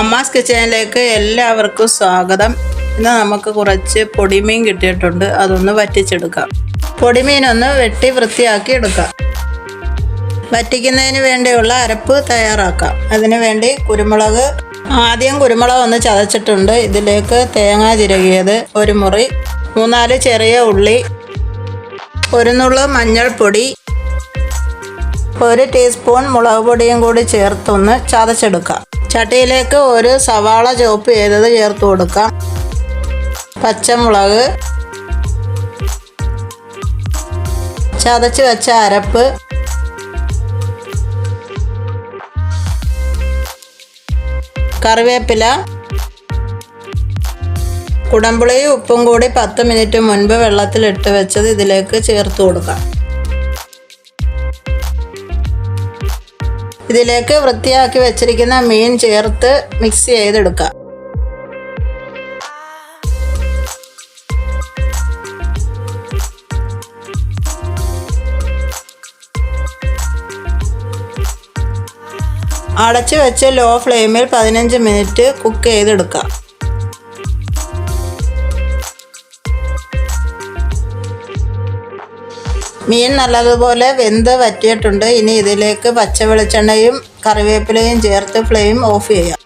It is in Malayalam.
അമ്മാസ് കിച്ചണിലേക്ക് എല്ലാവർക്കും സ്വാഗതം. ഇന്ന് നമുക്ക് കുറച്ച് പൊടിമീൻ കിട്ടിയിട്ടുണ്ട്. അതൊന്ന് വറ്റിച്ചെടുക്കാം. പൊടിമീനൊന്ന് വെട്ടി വൃത്തിയാക്കി എടുക്കാം. വറ്റിക്കുന്നതിന് വേണ്ടിയുള്ള അരപ്പ് തയ്യാറാക്കാം. അതിന് വേണ്ടി കുരുമുളക് ആദ്യം കുരുമുളക് ഒന്ന് ചതച്ചിട്ടുണ്ട്. ഇതിലേക്ക് തേങ്ങ ചിരകിയത് ഒരു മുറി മൂന്നാൽ ചെറിയ ഉള്ളി ഒരു നുള്ളു മഞ്ഞൾപ്പൊടി ഒരു ടീസ്പൂൺ മുളക് പൊടിയും കൂടി ചേർത്തൊന്ന് ചതച്ചെടുക്കാം. ചട്ടിയിലേക്ക് ഒരു സവാള ചോപ്പ് ചെയ്തത് ചേർത്ത് കൊടുക്കാം പച്ചമുളക്. ചതച്ച് വെച്ച അരപ്പ്. കറിവേപ്പില. കുടമ്പുളിയും ഉപ്പും കൂടി പത്ത് മിനിറ്റ് മുൻപ് വെള്ളത്തിലിട്ട് വെച്ചത് ഇതിലേക്ക് ചേർത്ത് കൊടുക്കാം ഇതിലേക്ക് വൃത്തിയാക്കി വെച്ചിരിക്കുന്ന മീൻ ചേർത്ത് മിക്സ് ചെയ്തെടുക്കാം. അടച്ചു വെച്ച് ലോ ഫ്ലെയിമിൽ പതിനഞ്ച് മിനിറ്റ് കുക്ക് ചെയ്തെടുക്കാം. മീൻ നല്ലതുപോലെ വെന്ത് വറ്റിയിട്ടുണ്ട്. ഇനി ഇതിലേക്ക് പച്ച വെളിച്ചെണ്ണയും കറിവേപ്പിലയും ചേർത്ത് ഫ്ലെയിം ഓഫ് ചെയ്യാം.